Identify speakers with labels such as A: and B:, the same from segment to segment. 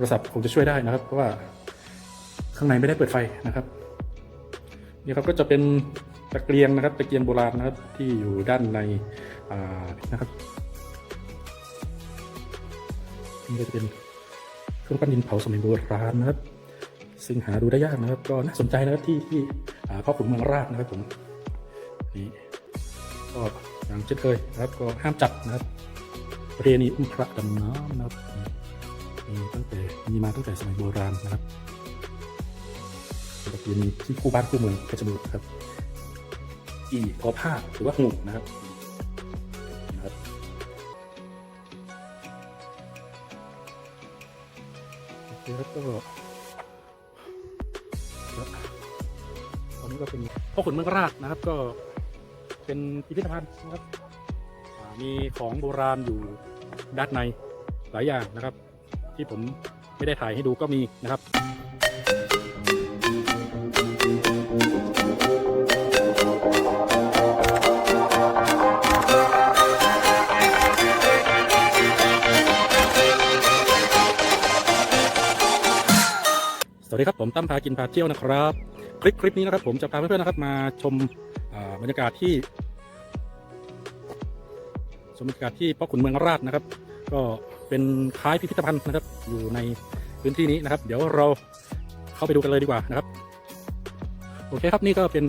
A: ทรศัพท์คงจะช่วยได้นะครับ เพราะว่าข้างในไม่ได้เปิดไฟนะครับนี่ครับก็จะเป็นตะเกียงนะครับตะเกียงโบราณนะครับที่อยู่ด้านในนะครับนี่ก็จะเป็นเครื่องปั้นดินเผาสมัยโบราณนะครับ ซึ่งหาดูได้ยากนะครับ ก็น่าสนใจนะครับที่ที่พ่อขุนเมืองราชนะครับผมนี่ก็อย่างเช่นเคยนะครับ ก็ห้ามจับนะครับประเพณีอุ้มพระดำน้ำนะครับ มีตั้งแต่มีมาตั้งแต่สมัยโบราณนะครับประเพณีที่คู่บ้านคู่เมืองเพชรบูรณ์ครับ อีทอผ้าหรือว่าหูนะครับนะครับ แล้วก็แล้วตอนนี้ก็เป็นพ่อขุนเมืองราชนะครับ ก็เป็นพิพิธภัณฑ์นะครับ มีของโบราณอยู่ด้านในหลายอย่างนะครับ ที่ผมไม่ได้ถ่ายให้ดูก็มีนะครับสวัสดีครับผมตั้มพากินพาเที่ยวนะครับ คลิปคลิปนี้นะครับ ผมจะพาเพื่อนๆนะครับ มาชมบรรยากาศที่ชมบรรยากาศที่พ่อขุนเมืองราชนะครับ ก็ เป็นคล้ายพิพิธภัณฑ์นะครับ อยู่ในพื้นที่นี้นะครับ เดี๋ยวเราเข้าไปดูกันเลยดีกว่านะครับ โอเคครับนี่ก็เป็น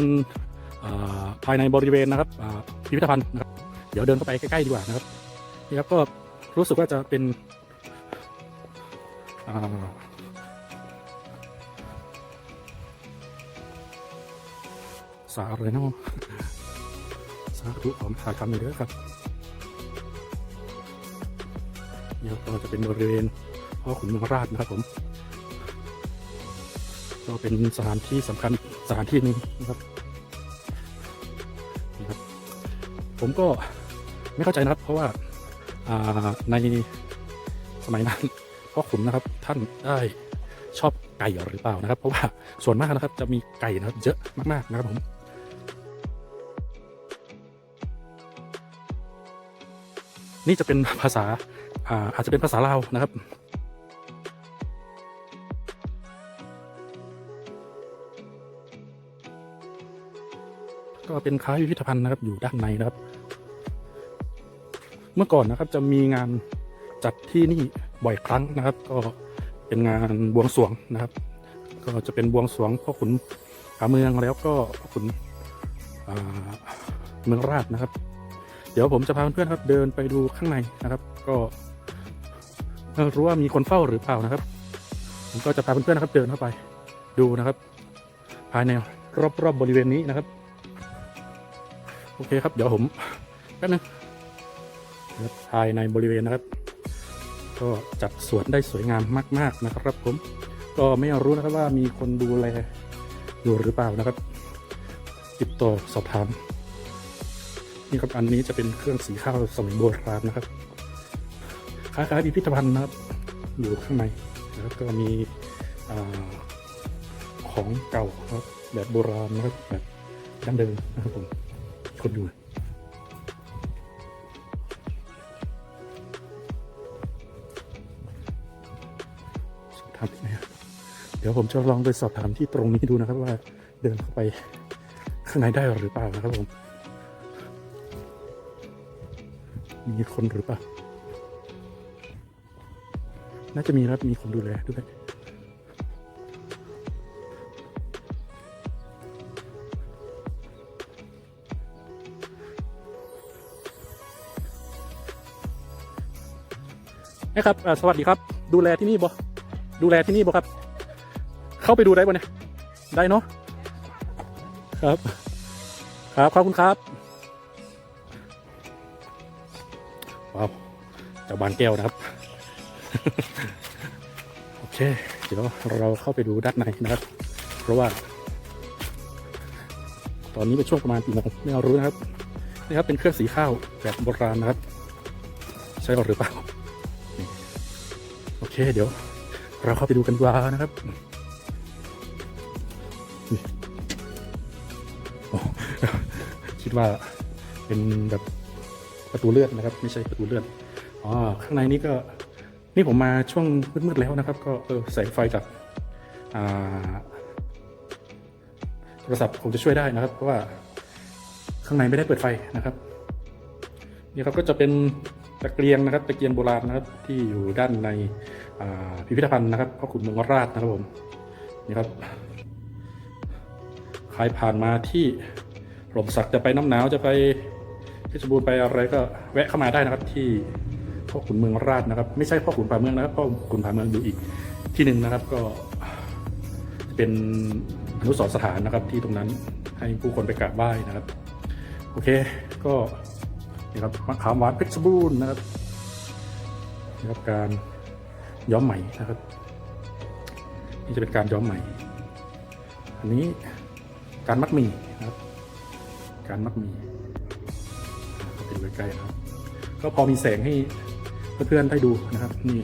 A: ภายในบริเวณนะครับพิพิธภัณฑ์นะครับ เดี๋ยวเดินเข้าไปใกล้ๆดีกว่านะครับนี่ครับก็รู้สึกว่าจะเป็นอ่าสาอะไรเนาะสาธุผมถ่ายทำอยู่ด้อครับ เนี่ยก็จะเป็นบริเวณพ่อขุนเมืองราชนะครับผม ก็เป็นสถานที่สำคัญสถานที่หนึ่งนะครับนี่ครับ ผมก็ไม่เข้าใจนะครับ เพราะว่าอ่าในสมัยนั้นพ่อขุนนะครับท่านได้ชอบไก่หรือเปล่านะครับ เพราะว่าส่วนมากนะครับจะมีไก่นะครับ เยอะมากๆนะครับผมนี่จะเป็นภาษา อาจจะเป็นภาษาลาวนะครับก็เป็นคล้ายพิพิธภัณฑ์นะครับ อยู่ด้านในนะครับ เมื่อก่อนนะครับจะมีงานจัดที่นี่บ่อยครั้งนะครับ ก็เป็นงานบวงสรวงนะครับ ก็จะเป็นบวงสรวงพ่อขุนผาเมืองแล้วก็พ่อขุนเมืองราชนะครับ เดี๋ยวผมจะพาเพื่อนๆครับ เดินไปดูข้างในนะครับ ก็ รู้ว่ามีคนเฝ้าหรือเปล่านะครับ ผมก็จะพาเพื่อนๆนะครับ เดินเข้าไป ดูนะครับ ภายในรอบๆบบริเวณนี้นะครับ โอเคครับ เดี๋ยวผมแป๊บนึงภายในบริเวณนะครับ ก็จัดสวนได้สวยงามมาก ๆนะครับ ผม ก็ไม่รู้นะครับว่ามีคนดูแลอยู่หรือเปล่านะครับ ติดต่อสอบถามนี่ครับอันนี้จะเป็นเครื่องสีข้าวสมัยโบราณนะครับ คล้ายๆพิพิธภัณฑ์นะครับ อยู่ข้างในนะครับก็มีอของเก่าครับ แบบโบราณนะครับแบบดั้งเดิมนะครับผมคนดูสอบถามที่ไหนครับเดี๋ยวผมจะลองไปสอบถามที่ตรงนี้ดูนะครับว่าเดินเข้าไปข้างในได้หรือเปล่านะครับผม มีคนหรือเปล่า น่าจะมีครับมีคนดูแลด้วยนะครับสวัสดีครับ ดูแลที่นี่บ่ดูแลที่นี่บ่ครับ เข้าไปดูได้บ่เนี่ยได้เนาะครับ ครับขอบคุณครับว้าวเจ้าบานแก้วนะครับ โอเค เดี๋ยวเราเข้าไปดูด้านในนะครับ เพราะว่า ตอนนี้เป็นช่วงประมาณกี่โมงไม่รู้นะครับนี่ครับเป็นเครื่องสีข้าวแบบโบราณนะครับ ใช่หรือเปล่าโอเค เดี๋ยว เราเข้าไปดูกันดีกว่านะครับคิดว่าเป็นแบบประตูเลื่อนนะครับ ไม่ใช่ประตูเลื่อนอ๋อข้างในนี้ก็ นี่ผมมาช่วงมืดๆแล้วนะครับ ก็เออแสงไฟจากโทรศัพท์คงจะช่วยได้นะครับ เพราะว่าข้างในไม่ได้เปิดไฟนะครับนี่ครับก็จะเป็นตะเกียงนะครับ ตะเกียงโบราณนะครับ ที่อยู่ด้านในพิพิธภัณฑ์นะครับพ่อขุนเมืองวราชนะครับผมนี่ครับใครผ่านมาที่หล่มสักจะไปน้ำหนาวจะไปเพชรบูรณ์ไปอะไรก็แวะเข้ามาได้นะครับที่ พ่อขุนเมืองราชนะครับ ไม่ใช่พ่อขุนผาเมืองนะครับพ่อขุนผาเมืองอยู่อีกที่หนึ่งนะครับก็เป็นอนุสรสถานนะครับที่ตรงนั้นให้ผู้คนไปกราบไหว้นะครับ โอเคก็นี่ครับมะขามหวานเพชรบูรณ์นะครับนี่ครับการย้อมไหม่นะครับนี่จะเป็นการย้อมไหม่ อันนี้การมัดหมีนะครับ การมัดหมี่ก็เป็นใกล้ๆนะครับ ก็พอมีแสงให้ เพื่อนๆได้ดูนะครับนี่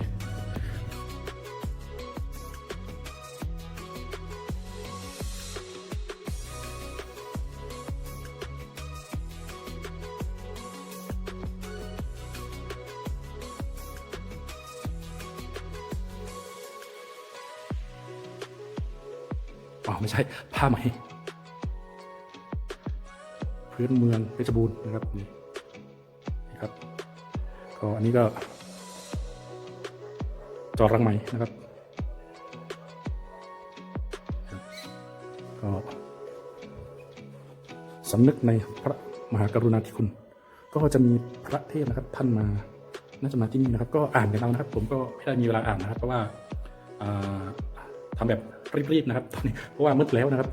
A: อ๋อไม่ใช่ผ้าไหมพื้นเมืองเพชรบูรณ์นะครับนี่นี่ครับก็อันนี้ก็ จอรังไหมนะครับ ก็สำนึกในพระมหากรุณาธิคุณ ก็จะมีพระเทพนะครับท่านมาน่าจะมาที่นี่นะครับ ก็อ่านกันเอานะครับ ผมก็ไม่ได้มีเวลาอ่านนะครับ เพราะว่าอ่าทำแบบรีบๆนะครับตอนนี้เพราะว่ามืดแล้วนะครับ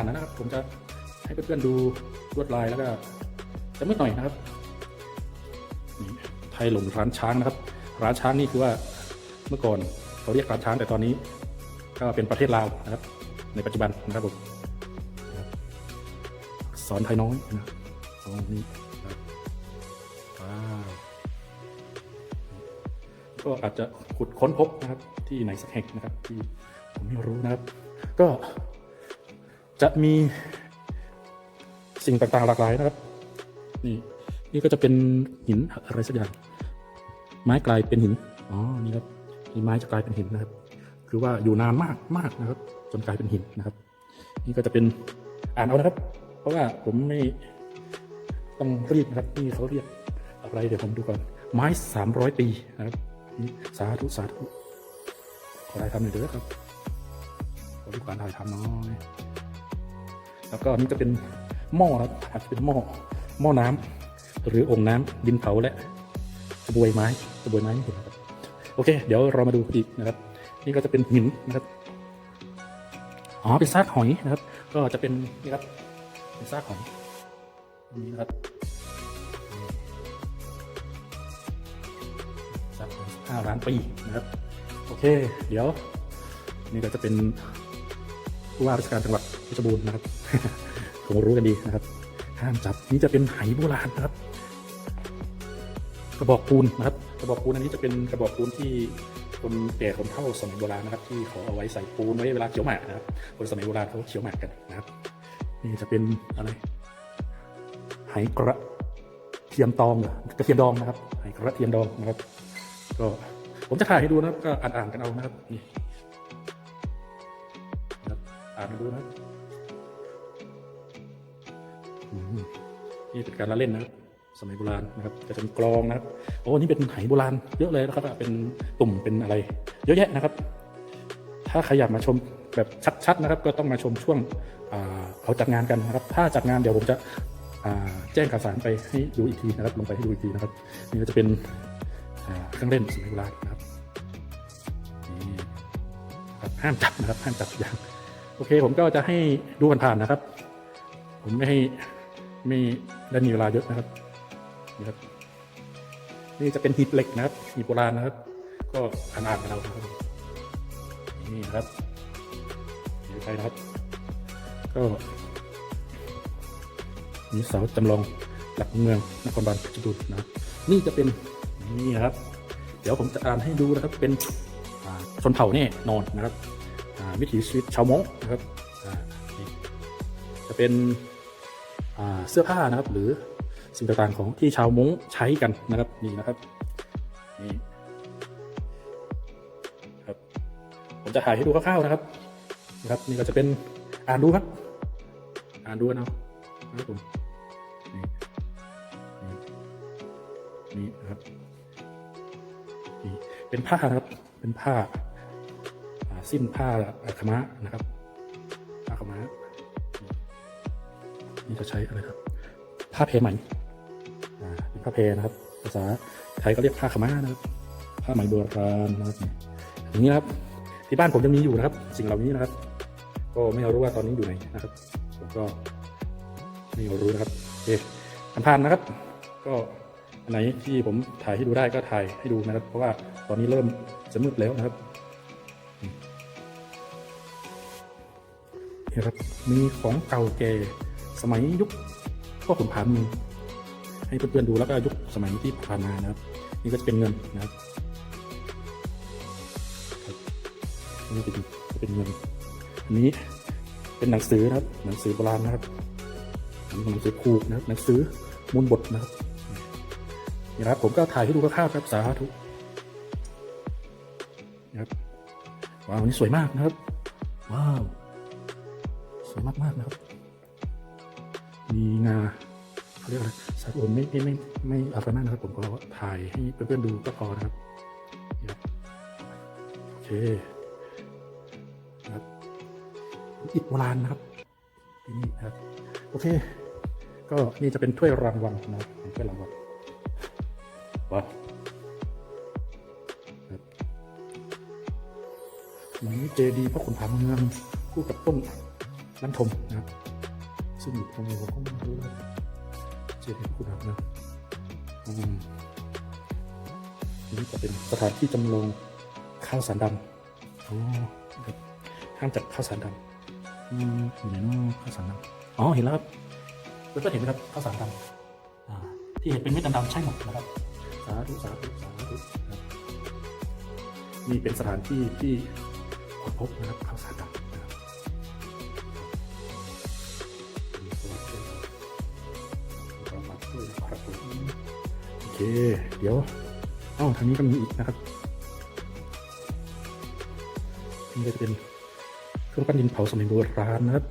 A: านนะครับ ผมจะให้เพื่อนๆดูลวดลายแล้วก็จะมืดหน่อยนะครับนี่ไทยหลงร้านช้างนะครับ ร้านช้างนี่คือว่าเมื่อก่อนเขาเรียกร้านช้างแต่ตอนนี้ ก็เป็นประเทศลาวนะครับ ในปัจจุบันนะครับผมสอนไทยน้อยนะตรงนี้นะครับว้าวก็อาจจะขุดค้นพบนะครับ ที่ไหนสักแห่งนะครับ ที่ผมไม่รู้นะครับ ก็ จะมีสิ่งต่างๆหลากหลายนะครับ นี่นี่ก็จะเป็นหินอะไรสักอย่าง ไม้กลายเป็นหิน อ๋อ นี่ครับนี่ไม้จะกลายเป็นหินนะครับ คือว่าอยู่นานมากมากนะครับ จนกลายเป็นหินนะครับ นี่ก็จะเป็นอ่านเอานะครับ เพราะว่าผมไม่ต้องรีบนะครับนี่เขาเรียกอะไรเดี๋ยวผมดูก่อน ไม้สามร้อยปีนะครับ สาธุสาธุขอได้ทำหน่อยเด้อครับขอดูการถ่ายทำน้อย แล้วก็นี่จะเป็นหม้อนะครับอาจจะเป็นหม้อหม้อน้ำหรือองค์น้ำดินเผาและกระบวยไม้กระบวยไม้นี่เห็นครับโอเค เดี๋ยวเรามาดูอีกนะครับ นี่ก็จะเป็นหินนะครับอ๋อเป็นซากหอยนะครับ ก็จะเป็นนี่ครับเป็นซากหอยนี่นะครับซากหอยห้าล้านปีนะครับ โอเค เดี๋ยว นี่ก็จะเป็น ผู้ว่าราชการจังหวัดเพชรบูรณ์นะครับคงรู้กันดีนะครับ ห้ามจับนี่จะเป็นไหโบราณนะครับ กระบอกปูนนะครับ กระบอกปูนอันนี้จะเป็นกระบอกปูนที่คนแก่คนเฒ่าสมัยโบราณนะครับ ที่เขาเอาไว้ใส่ปูนไว้เวลาเคี้ยวหมากนะครับ คนสมัยโบราณเขาเคี้ยวหมากกันนะครับ นี่จะเป็นอะไรไหกระเทียมตองหรอกระเทียมดองนะครับไหกระเทียมดองนะครับ ก็ผมจะถ่ายให้ดูนะครับก็อ่านๆกันเอานะครับนี่ ผ่านดูนะครับนี่เป็นการละเล่นนะครับสมัยโบราณนะครับจะเป็นกลองนะครับโอ้นี่เป็นไหโบราณเยอะเลยนะครับเป็นตุ่มเป็นอะไร เยอะแยะนะครับ ถ้าใครอยากมาชมแบบชัดๆนะครับ ก็ต้องมาชมช่วงเขาจัดงานกันนะครับ ถ้าจัดงานเดี๋ยวผมจะแจ้งข่าวสารไปให้ดูอีกทีนะครับ ลงไปให้ดูอีกทีนะครับ นี่ก็จะเป็นอ่าเครื่องเล่นสมัยโบราณนะครับนี่ครับห้ามจับนะครับห้ามจับอย่าง โอเคผมก็จะให้ดูผ่านๆนะครับ ผมไม่ให้ไม่ได้มีเวลาเยอะนะครับนี่ครับนี่จะเป็นหีบเหล็กนะครับหีบโบราณนะครับ ก็อ่านๆกันเอาครับนี่นะครับใกล้นะครับ ก็มีเสาจำลองหลักเมืองนครบาลเพชรบูรณ์นะนี่จะเป็นนี่นะครับ เดี๋ยวผมจะอ่านให้ดูนะครับเป็นชนเผ่าแน่นอนนะครับ วิถีชีวิตชาวมงนะครับจะเป็นเสื้อผ้านะครับ หรือสิ่งต่างๆของที่ชาวมงใช้กันนะครับนี่นะครับนี่ครับ ผมจะถ่ายให้ดูคร่าวๆนะครับนะครับ นี่ก็จะเป็นอ่านดูครับ อ่านดูนเอานะครับผมนี่นี่นะครับนี่เป็นผ้านะครับ เป็นผ้า สิ้นผ้าขาวม้านะครับผ้าขม้านี่จะใช้อะไรครับ ผ้าเพไหมอ่าเป็นผ้าเพนะครับ ภาษาไทยก็เรียกผ้าขม้านะครับ ผ้าไหมโบราณนะครับอย่างนี้ครับ ที่บ้านผมยังมีอยู่นะครับ สิ่งเหล่านี้นะครับ ก็ไม่รู้ว่าตอนนี้อยู่ไหนนะครับผมก็ไม่รู้นะครับโอเคผ่านนะครับ ก็อันไหนที่ผมถ่ายให้ดูได้ก็ถ่ายให้ดูนะครับ เพราะว่าตอนนี้เริ่มจะมืดแล้วนะครับ ครับ มีของเก่าแก่สมัยยุคพ่อขุนผานมีให้เพื่อนๆดูแล้วก็ยุคสมัยที่ผ่านมานะครับ นี่ก็จะเป็นเงินนะครับนี่เป็นเป็นเงินอันนี้เป็นหนังสือนะครับ หนังสือโบราณนะครับหนังสือคูกนะครับ หนังสือมูลบทนะครับนี่นะครับผมก็ถ่ายให้ดูคร่าวๆครับสาธุนะครับว้าวอันนี้สวยมากนะครับ ว้าว สวยมากๆนะครับ มีงาเขาเรียกอะไรสาธุไม่ไม่ไม่ไม่อะไรมากนะครับ ผมก็ถ่ายให้เพื่อนๆดูก็พอนะครับโอเคนะครับอิฐโบราณนะครับที่นี่นะครับ โอเค ก็นี่จะเป็นถ้วยรางวัลนะครับถ้วยรางวัลว้าวครับนี่เจดีพระขุนผาเมืองคู่กับต้น น้ำชมนะครับ ซึ่งอยู่ตรงนี้ผมก็ไม่รู้เลยเจดีย์พระขุนผาเมืองอืมนี่จะเป็นสถานที่จำลองข้าวสารดำอ๋อครับห้ามจัดข้าวสารดำอืมอยู่ไหนเนาะข้าวสารดำอ๋อเห็นแล้วครับเพื่อนๆเห็นไหมครับข้าวสารดำอ่าที่เห็นเป็นเม็ดดำๆใช่หมดนะครับสาธุสาธุสาธุครับนี่เป็นสถานที่ที่ค้นพบนะครับข้าวสารดำ เคเดี๋ยวเอ้าทางนี้ก็มีอีกนะครับนี่ก็จะเป็นเครื่องปั้นดินเผาสมัยโบราณนะครับ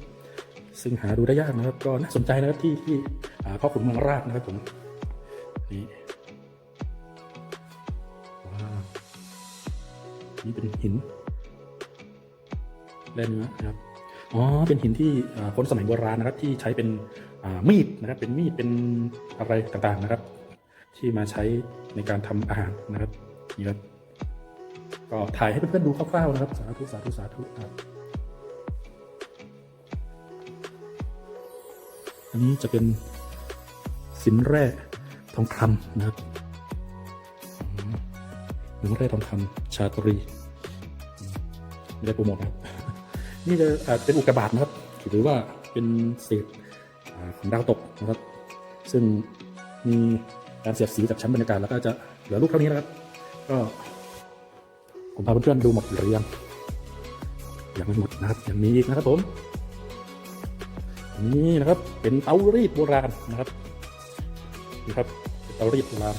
A: ซึ่งหาดูได้ยากนะครับ ก็น่าสนใจนะครับที่ที่พ่อขุนเมืองราชนะครับผมนี่ว้าวนี่เป็นหินแร่นนะครับอ๋อเป็นหินที่คนสมัยโบราณนะครับ ที่ใช้เป็นมีดนะครับ เป็นมีดเป็นอะไรต่างๆนะครับ ที่มาใช้ในการทำอาหารนะครับนี่ครับก็ถ่ายให้เพื่อนๆดูคร่าวๆนะครับสาธุสาธุสาธุครับอันนี้จะเป็นสินแร่ทองคำนะครับอืมสินแร่ทองคำชาตรีไม่ได้โปรโมทนะครับ นี่จะเป็นอุกกาบาตนะครับหรือว่าเป็นเศษของดาวตกนะครับ ซึ่งมี การเสียดสีจากชั้นบรรยากาศแล้วก็จะเหลือรูปเท่านี้นะครับ ก็ผมพาเพื่อนๆดูหมดหรือยังยังไม่หมดนะครับยังมีอีกนะครับผมนี่นะครับเป็นเตารีดโบราณนะครับนี่ครับเป็นเตารีดโบราณ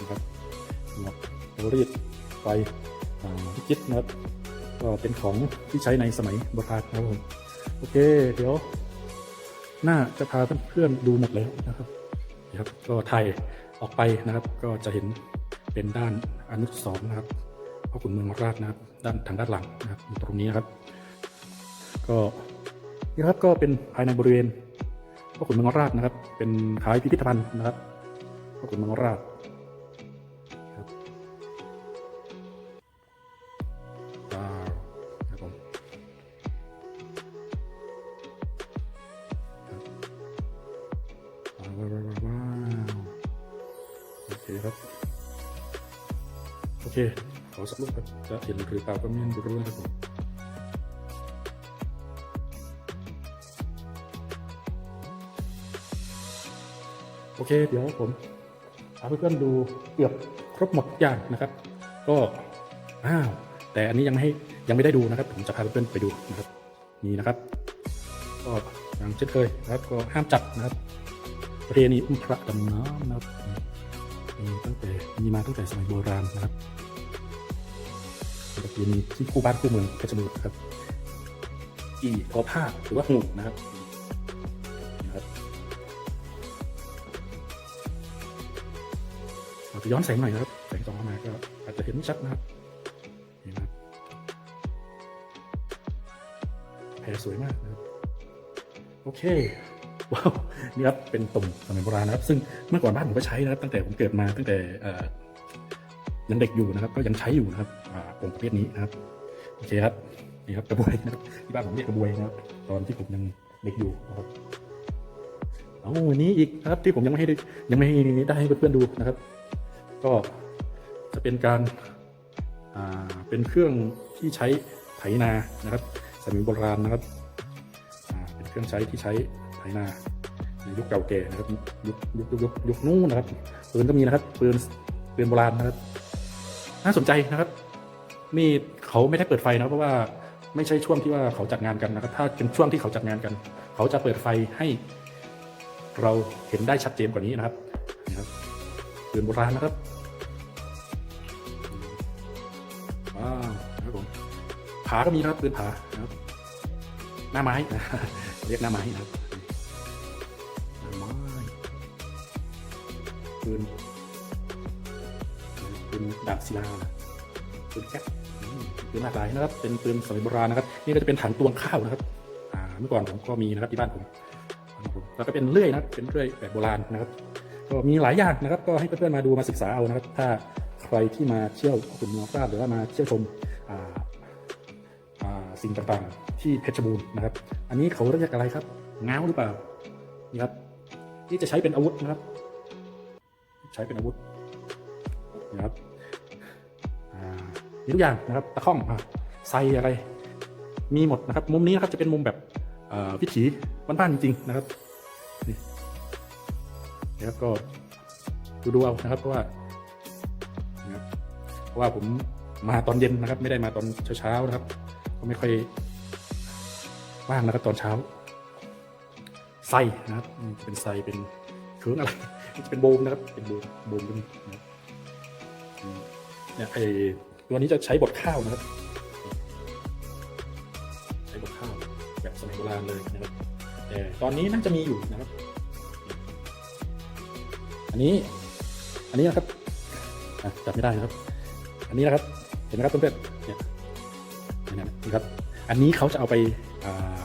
A: นะครับเตารีดไฟอ่าพิจิตนะครับก็เป็นของที่ใช้ในสมัยโบราณนะครับผมโอเค เดี๋ยว น่าจะพาเพื่อนๆดูหมดแล้วนะครับ ครับก็ไทยออกไปนะครับ ก็จะเห็นเป็นด้านอนุสรณ์นะครับพ่อขุนเมืองราชนะครับ ด้านทางด้านหลังนะครับตรงนี้นะครับ ก็นี่ครับก็เป็นภายในบริเวณพ่อขุนเมืองราชนะครับ เป็นท้ายพิพิธภัณฑ์นะครับพ่อขุนเมืองราช เค ขอสักลูกครับจะเห็นหรือเปล่าก็ไม่รู้นะครับผมโอเค เดี๋ยวผมเอาเพื่อนดูเกือบครบหมดอย่างนะครับ ก็อ้าวแต่อันนี้ยังไม่ให้ยังไม่ได้ดูนะครับ ผมจะพาเพื่อนไปดูนะครับ นี่นะครับ ก็อย่างเช่นเคยนะครับ ก็ห้ามจับนะครับเรียนีอุ้มพระดำน้ำนะครับมีตั้งแต่มีมาตั้งแต่สมัยโบราณนะครับ เป็นประเพณีที่คู่บ้านคู่เมืองเพชรบูรณ์ครับอีทอผ้าหรือว่าหูนะครับนี่นะครับเราจะย้อนแสงหน่อยนะครับ แสงส่องเข้ามาก็อาจจะเห็นชัดนะครับนี่นะแพรสวยมากนะครับ โอเค ว้าว นี่ครับ เป็นตุ่มสมัยโบราณนะครับ ซึ่งเมื่อก่อนบ้านผมก็ใช้นะครับ ตั้งแต่ผมเกิดมาตั้งแต่ ยังเด็กอยู่นะครับ ก็ยังใช้อยู่นะครับอ่าตุ่มประเภทนี้นะครับโอเคครับนี่ครับกระบวยนะครับที่บ้านผมเรียกกระบวยนะครับ ตอนที่ผมยังเด็กอยู่นะครับเอาวันนี้อีกนะครับที่ผมยังไม่ให้ได้ยังไม่ได้ให้เพื่อนๆดูนะครับ ก็จะเป็นการเป็นเครื่องที่ใช้ไถนานะครับสมัยโบราณนะครับเป็นเครื่องใช้ที่ใช้ไถนาในยุคเก่าแก่นะครับยุคยุคยุคยุคยุคนู้นนะครับปืนก็มีนะครับปืนปืนโบราณนะครับ น่าสนใจนะครับ นี่เขาไม่ได้เปิดไฟนะเพราะว่าไม่ใช่ช่วงที่ว่าเขาจัดงานกันนะครับ ถ้าเป็นช่วงที่เขาจัดงานกัน เขาจะเปิดไฟให้ เราเห็นได้ชัดเจนกว่านี้นะครับนะครับปืนโบราณนะครับว้าวครับผมผาก็มีนะครับปืนผานะครับ หน้าไม้เรียกหน้าไม้นะครับหน้าไม้ปืนปืน ดาบศิลาปืนแก๊ปอืมปืนหลากหลายนะครับ เป็นปืนสมัยโบราณนะครับ นี่ก็จะเป็นถังตวงข้าวนะครับ อ่า เมื่อก่อนผมก็มีนะครับที่บ้านผมแล้วก็เป็นเลื่อยนะครับ เป็นเลื่อยแบบโบราณนะครับ ก็มีหลายอย่างนะครับ ก็ให้เพื่อนๆมาดูมาศึกษาเอานะครับ ถ้าใครที่มาเที่ยวขุนเมืองราชหรือว่ามาเที่ยวชมอ่าอ่าสิ่งต่างๆ ที่เพชรบูรณ์นะครับ อันนี้เขาเรียกอะไรครับง้าวหรือเปล่า นี่ครับ ที่จะใช้เป็นอาวุธนะครับ ใช้เป็นอาวุธนะครับ มีทุกอย่างนะครับตะข้องอะไซอะไร มีหมดนะครับ มุมนี้นะครับจะเป็นมุมแบบวิถีบ้านๆจริงๆนะครับนี่นะครับก็ดูดูเอานะครับเพราะว่าเพราะว่าผมมาตอนเย็นนะครับ ไม่ได้มาตอนเช้าๆนะครับ ก็ไม่ค่อยว่างนะครับตอนเช้าไส้นะครับเป็นไส้เป็นเครื่องอะไรจะเป็นโบมนะครับเป็นโบมโบมเป็นเนี่ยไอ ตัวนี้จะใช้บดข้าวนะครับ ใช้บดข้าวแบบสมัยโบราณเลยนะครับแต่ตอนนี้น่าจะมีอยู่นะครับ อันนี้ อันนี้นะครับจับไม่ได้นะครับ อันนี้นะครับ เห็นไหมครับเพื่อนๆเนี่ยนี่ยนี่ครับ อันนี้เขาจะเอาไปอ่า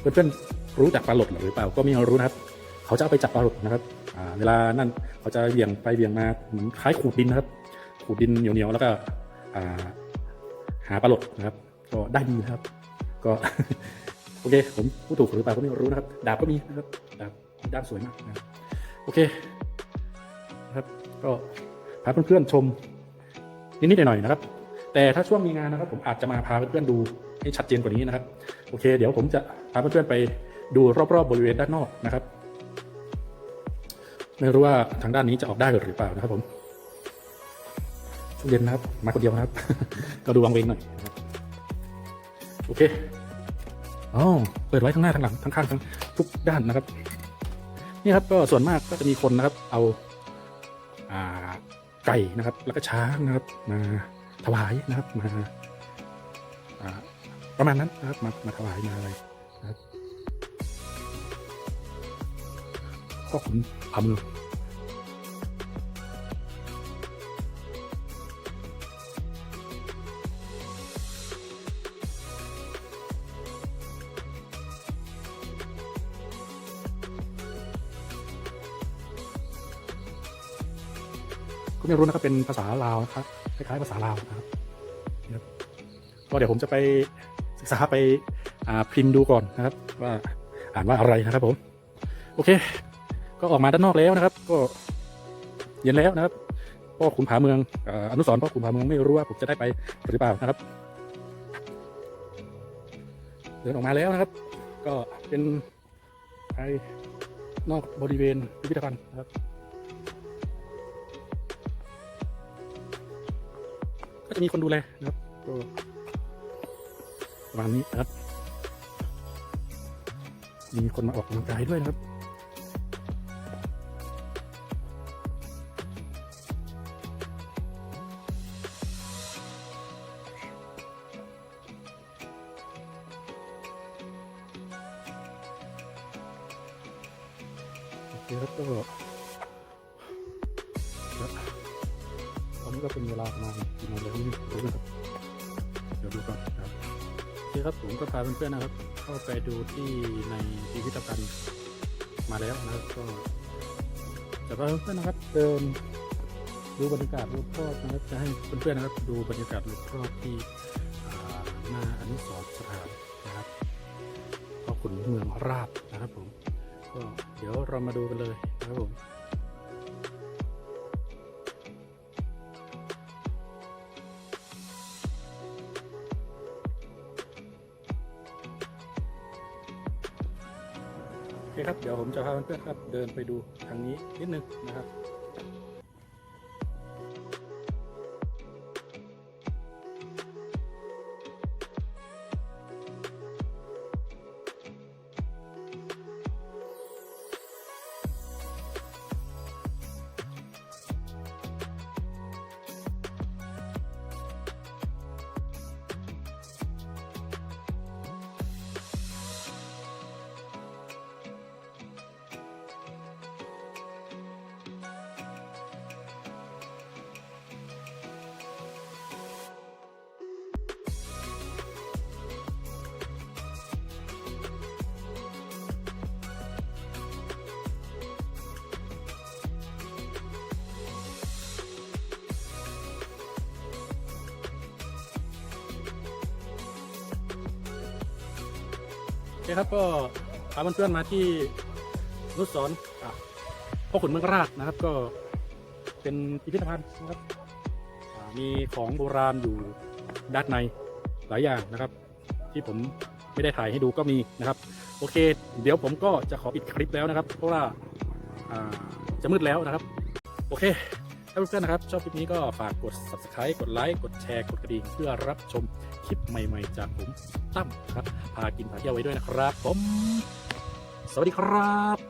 A: เพื่อนๆรู้จักปลาหลดหรือเปล่าก็ไม่รู้นะครับ เขาจะเอาไปจับปลาหลดนะครับเวลานั่นเขาจะเหวี่ยงไปเหวี่ยงมาเหมือนคล้ายขูดดินนะครับ ขูดดินเหนียวๆแล้วก็ หาปลาหลดนะครับ ก็ได้ดีนะครับ ก็โอเค ผมพูดถูกหรือเปล่าก็ไม่รู้นะครับ ดาบก็มีนะครับดาบด้ามสวยมากนะโอเคนะครับ ก็พาเพื่อนๆชมนิดๆหน่อยๆนะครับ แต่ถ้าช่วงมีงานนะครับ ผมอาจจะมาพาเพื่อนๆดูให้ชัดเจนกว่านี้นะครับ โอเค เดี๋ยวผมจะพาเพื่อนๆไปดูรอบๆบริเวณด้านนอกนะครับ ไม่รู้ว่าทางด้านนี้จะออกได้หรือเปล่านะครับผม ช่วงเย็นนะครับ มาคนเดียวนะครับ ก็ดูวังเวงหน่อยนะครับโอเคอ๋อเปิดไว้ทั้งหน้าทั้งหลังทั้งข้างทั้งทุกด้านนะครับ นี่ครับก็ส่วนมากก็จะมีคนนะครับ เอาอ่าไก่นะครับ แล้วก็ช้างนะครับ มาถวายนะครับมาอ่าประมาณนั้นนะครับมามาถวายมาอะไรนะครับก็ขุนพามือ ไม่รู้นะครับเป็นภาษาลาวนะครับคล้ายๆภาษาลาวนะครับก็เดี๋ยวผมจะไปศึกษาไปพิมพ์ดูก่อนนะครับ ว่าอ่านว่าอะไรนะครับ ผม โอเค ก็ออกมาด้านนอกแล้วนะครับ ก็เย็นแล้วนะครับพ่อขุนผาเมืองอนุสรณ์พ่อขุนผาเมืองไม่รู้ว่าผมจะได้ไปหรือเปล่านะครับ เดินออกมาแล้วนะครับ ก็เป็นภายนอกบริเวณพิพิธภัณฑ์นะครับ จะมีคนดูแลนะครับก็ประมาณนี้นะครับ มีคนมาออกกำลังกายด้วยนะครับโอเคครับก็ ก็เป็นเวลาประมาณกี่โมงแล้วนี่ผมครับเดี๋ยวดูก่อนครับโอเครับผมก็พาเพื่อนๆนะครับ เข้าไปดูที่ในพิพิธภัณฑ์มาแล้วนะครับก็จะพาเพื่อนๆนะครับเดินดูบรรยากาศรอบๆนะครับจะให้เพื่อนๆนะครับ ดูบรรยากาศรอบๆที่หน้าอนุสรณ์สถานนะครับพ่อขุนเมืองราชนะครับผมก็เดี๋ยวเรามาดูกันเลยนะครับผม คครับ เดี๋ยวผมจะพาเพื่อนๆครับ เดินไปดูทางนี้นิดนึงนะครับ คครับก็พาเพื่อนๆมาที่นุสรณ์อะพ่อขุนเมืองราชนะครับ ก็เป็นพิพิธภัณฑ์นะครับมีของโบราณอยู่ด้านในหลายอย่างนะครับ ที่ผมไม่ได้ถ่ายให้ดูก็มีนะครับ โอเค เดี๋ยวผมก็จะขอปิดคลิปแล้วนะครับ เพราะว่าจะมืดแล้วนะครับ โอเค ถ้าเพื่อนๆนะครับชอบคลิปนี้ก็ฝากกด subscribe กดไลค์กดแชร์กดกระดิ่งเพื่อรับชมคลิปใหม่ๆจากผมตั้มนะครับพากินพาเที่ยวไว้ด้วยนะครับผม สวัสดีครับ